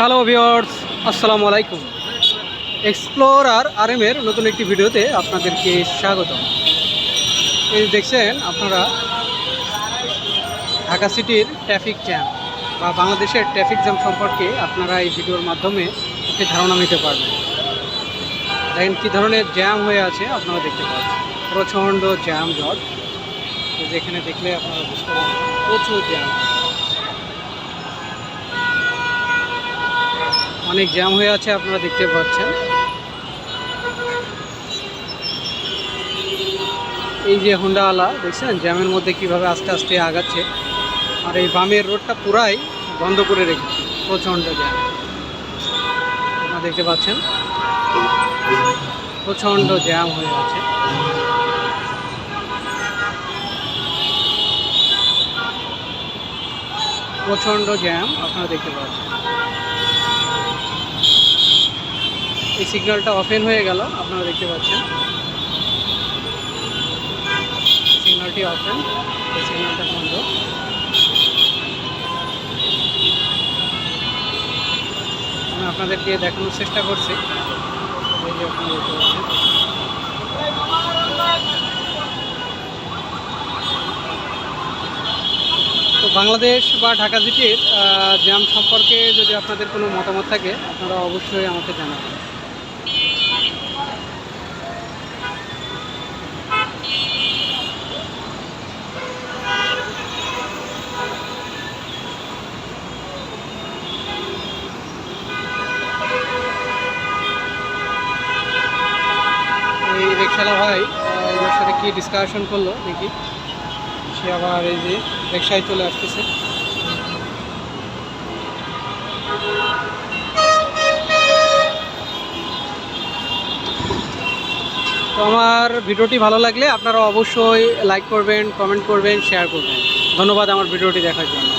Hello viewers আসসালামু আলাইকুম explorer আর নতুন একটি ভিডিওতে আপনাদেরকে স্বাগত এই দেখছেন, আপনারা ঢাকা সিটির ট্রাফিক জ্যাম বা বাংলাদেশের ট্রাফিক জ্যাম সম্পর্কে আপনারা এই ভিডিওর মাধ্যমে একটি ধারণা নিতে পারবেন। দেখেন কী ধরনের জ্যাম হয়ে আছে, আপনারা দেখতে পাচ্ছেন। প্রচণ্ড জ্যাম জট। যেখানে দেখলে আপনারা বুঝতে পারবেন, প্রচুর জ্যাম অনেক জ্যাম হয়ে আছে, আপনারা দেখতে পাচ্ছেন। এই যে হুন্ডাওয়ালা, দেখছেন? জ্যামের মধ্যে কীভাবে আস্তে আস্তে আগাচ্ছে। আর এই বামের রোডটা পুরাই বন্ধ করে রেখেছে। প্রচণ্ড জ্যাম। আপনারা দেখতে পাচ্ছেন? প্রচণ্ড জ্যাম হয়ে আছে। প্রচণ্ড জ্যাম, আপনারা দেখতে পাচ্ছেন। এই সিগন্যালটা ওপেন হয়ে গেল, আপনারা দেখতে পাচ্ছেন। সিগন্যালটি ওপেন এই সিগন্যালটা বন্ধ। আমি আপনাদেরকে দেখানোর চেষ্টা করছি। দেখতে পাচ্ছেন। তো বাংলাদেশ বা ঢাকা সিটির জ্যাম সম্পর্কে যদি আপনাদের কোনো মতামত থাকে, আপনারা অবশ্যই আমাকে জানাবেন। রিক্সালা ভাই আহ, সাথে কি ডিসকাশন করল দেখি। সে আবার এই যে রিক্সায় চলে আসতেছে। তো আমার ভিডিওটি ভালো লাগলে আপনারা অবশ্যই লাইক করবেন কমেন্ট করবেন শেয়ার করবেন। ধন্যবাদ আমার ভিডিওটি দেখার জন্য।